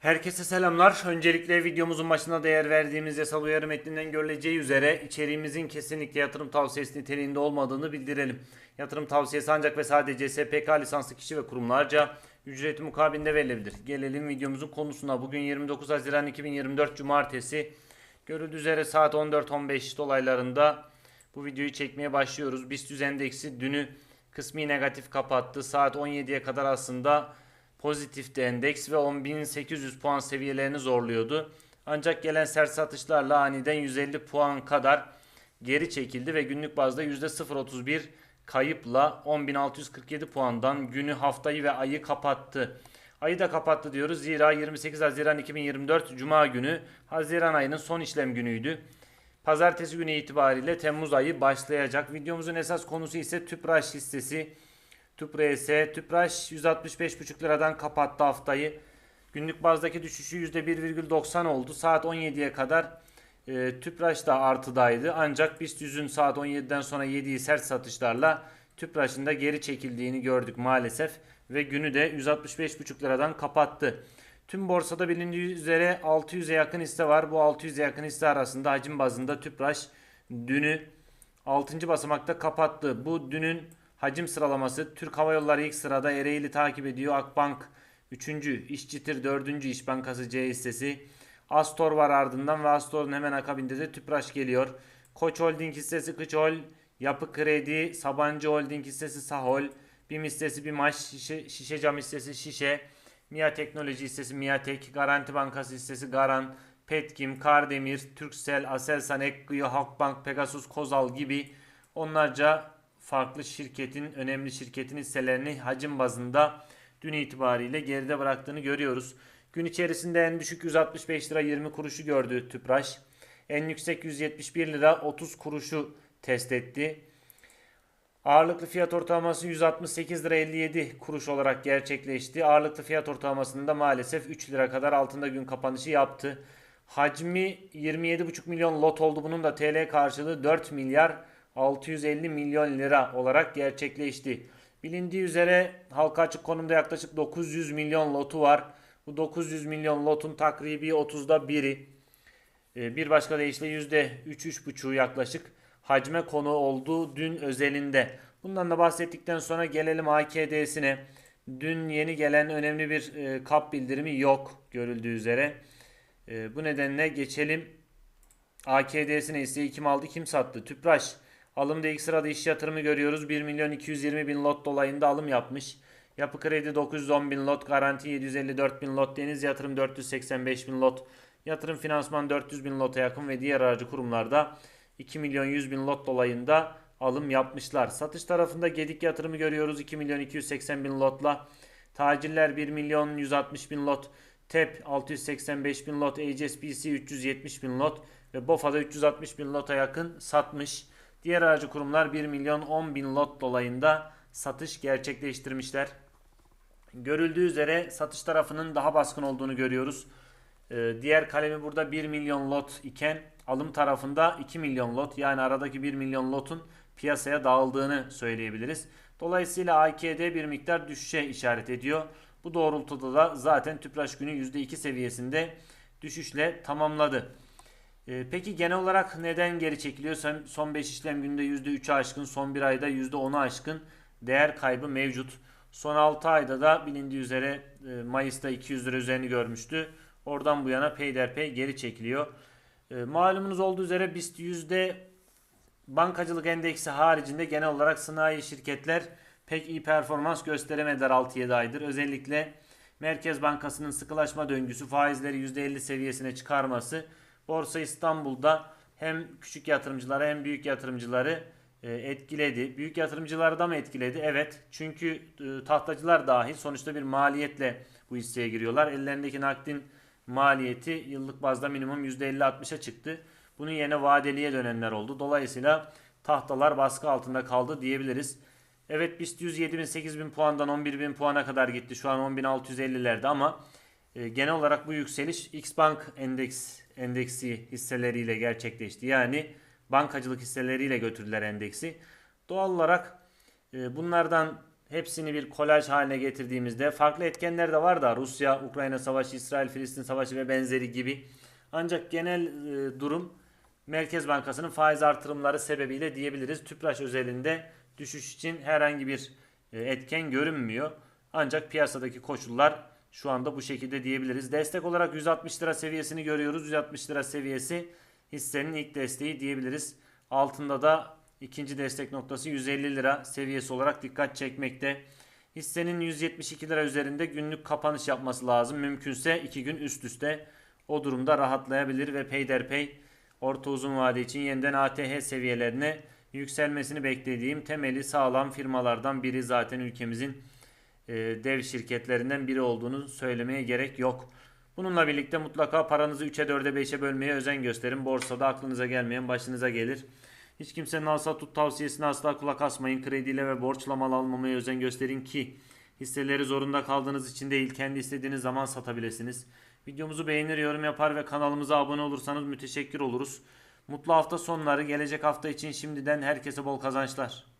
Herkese selamlar. Öncelikle videomuzun başına değer verdiğimiz yasal uyarı metninden görüleceği üzere içeriğimizin kesinlikle yatırım tavsiyesi niteliğinde olmadığını bildirelim. Yatırım tavsiyesi ancak ve sadece SPK lisanslı kişi ve kurumlarca ücreti mukabilinde verilebilir. Gelelim videomuzun konusuna. Bugün 29 Haziran 2024 Cumartesi. Görüldüğü üzere saat 14-15 dolaylarında bu videoyu çekmeye başlıyoruz. BIST endeksi dünü kısmi negatif kapattı. Saat 17'ye kadar aslında pozitifti endeks ve 10.800 puan seviyelerini zorluyordu. Ancak gelen sert satışlarla aniden 150 puan kadar geri çekildi ve günlük bazda %0.31 kayıpla 10.647 puandan günü, haftayı ve ayı kapattı. Ayı da kapattı diyoruz zira 28 Haziran 2024 Cuma günü Haziran ayının son işlem günüydü. Pazartesi günü itibariyle Temmuz ayı başlayacak. Videomuzun esas konusu ise Tüpraş hissesi. Tüpraş, Tüpraş 165,5 liradan kapattı haftayı. Günlük bazdaki düşüşü %1,90 oldu. Saat 17'ye kadar e, Tüpraş da artıdaydı. Ancak BIST 100'ün saat 17'den sonra yediği sert satışlarla Tüpraş'ın da geri çekildiğini gördük maalesef. Ve günü de 165,5 liradan kapattı. Tüm borsada bilindiği üzere 600'e yakın hisse var. Bu 600'e yakın hisse arasında hacim bazında Tüpraş dünü 6. basamakta kapattı. Bu dünün hacim sıralaması Türk Hava Yolları ilk sırada Ereğli takip ediyor. Akbank 3. İşçitir 4. İş Bankası C hissesi. Astor var ardından ve Astor'un hemen akabinde de Tüpraş geliyor. Koç Holding hissesi Kıçol, Yapı Kredi, Sabancı Holding hissesi Sahol, BİM hissesi BİMAŞ, Şişe, Şişe Cam hissesi Şişe, MİA Teknoloji hissesi MİATEK, Garanti Bankası hissesi Garan, Petkim, Kardemir, Türksel, Aselsan, Ekgıyo, Halkbank, Pegasus, Kozal gibi onlarca farklı şirketin, önemli şirketin hisselerini hacim bazında dün itibariyle geride bıraktığını görüyoruz. Gün içerisinde en düşük 165 lira 20 kuruşu gördü Tüpraş. En yüksek 171 lira 30 kuruşu test etti. Ağırlıklı fiyat ortalaması 168 lira 57 kuruş olarak gerçekleşti. Ağırlıklı fiyat ortalamasında maalesef 3 lira kadar altında gün kapanışı yaptı. Hacmi 27,5 milyon lot oldu. Bunun da TL karşılığı 4 milyar 650 milyon lira olarak gerçekleşti. Bilindiği üzere halka açık konumda yaklaşık 900 milyon lotu var. Bu 900 milyon lotun takribi 30'da biri. Ee, Bir başka deyişle %3-3,5'u yaklaşık hacme konu oldu dün özelinde. Bundan da bahsettikten sonra gelelim AKD'sine. Dün yeni gelen önemli bir e, kap bildirimi yok görüldüğü üzere. E, bu nedenle geçelim AKD'sine hisseyi kim aldı kim sattı? Tüpraş alımda ilk sırada iş yatırımı görüyoruz. 1 milyon 220 bin lot dolayında alım yapmış. Yapı kredi 910 bin lot, garanti 754 bin lot, deniz yatırım 485 bin lot, yatırım finansman 400 bin lota yakın ve diğer aracı kurumlarda 2 milyon 100 bin lot dolayında alım yapmışlar. Satış tarafında Gedik yatırımı görüyoruz 2 milyon 280 bin lotla. Tacirler 1 milyon 160 bin lot. TEP 685 bin lot. HSBC 370 bin lot. Ve BOFA'da 360 bin lota yakın satmış. Diğer aracı kurumlar 1 milyon 10 bin lot dolayında satış gerçekleştirmişler. Görüldüğü üzere satış tarafının daha baskın olduğunu görüyoruz. Ee, diğer kalemi burada 1 milyon lot iken alım tarafında 2 milyon lot yani aradaki 1 milyon lotun piyasaya dağıldığını söyleyebiliriz. Dolayısıyla AKD bir miktar düşüşe işaret ediyor. Bu doğrultuda da zaten Tüpraş günü %2 seviyesinde düşüşle tamamladı. Ee, peki genel olarak neden geri çekiliyor? Son- Son 5 işlem günde %3'ü aşkın, son 1 ayda %10'u aşkın değer kaybı mevcut. Son 6 ayda da bilindiği üzere e, Mayıs'ta 200 lira üzerini görmüştü. Oradan bu yana peyderpey geri çekiliyor. E, malumunuz olduğu üzere BIST yüzde bankacılık endeksi haricinde genel olarak sanayi şirketler pek iyi performans gösteremediler 6-7 aydır. Özellikle Merkez Bankası'nın sıkılaşma döngüsü faizleri %50 seviyesine çıkarması Borsa İstanbul'da hem küçük yatırımcıları hem büyük yatırımcıları e, etkiledi. Büyük yatırımcıları da mı etkiledi? Evet. Çünkü e, tahtacılar dahil sonuçta bir maliyetle bu hisseye giriyorlar. Ellerindeki nakdin maliyeti yıllık bazda minimum %50-60'a çıktı. Bunun yerine vadeliye dönenler oldu. Dolayısıyla tahtalar baskı altında kaldı diyebiliriz. Evet BIST 100 7000 8000 puandan 11000 puana kadar gitti. Şu an 10650'lerde ama e, genel olarak bu yükseliş Xbank endeks endeksi hisseleriyle gerçekleşti. Yani bankacılık hisseleriyle götürdüler endeksi. Doğal olarak e, bunlardan hepsini bir kolaj haline getirdiğimizde farklı etkenler de var da Rusya, Ukrayna savaşı, İsrail, Filistin savaşı ve benzeri gibi. Ancak genel e, durum Merkez Bankası'nın faiz artırımları sebebiyle diyebiliriz. Tüpraş özelinde düşüş için herhangi bir e, etken görünmüyor. Ancak piyasadaki koşullar şu anda bu şekilde diyebiliriz. Destek olarak 160 lira seviyesini görüyoruz. 160 lira seviyesi hissenin ilk desteği diyebiliriz. Altında da ikinci destek noktası 150 lira seviyesi olarak dikkat çekmekte. Hissenin 172 lira üzerinde günlük kapanış yapması lazım. Mümkünse 2 gün üst üste o durumda rahatlayabilir ve peyderpey orta uzun vade için yeniden ATH seviyelerine yükselmesini beklediğim temeli sağlam firmalardan biri zaten ülkemizin e, dev şirketlerinden biri olduğunu söylemeye gerek yok. Bununla birlikte mutlaka paranızı 3'e 4'e 5'e bölmeye özen gösterin. Borsada aklınıza gelmeyen başınıza gelir. Hiç kimsenin alsa tut tavsiyesine asla kulak asmayın. Krediyle ve borçla mal almamaya özen gösterin ki hisseleri zorunda kaldığınız için değil kendi istediğiniz zaman satabilirsiniz. Videomuzu beğenir, yorum yapar ve kanalımıza abone olursanız müteşekkir oluruz. Mutlu hafta sonları gelecek hafta için şimdiden herkese bol kazançlar.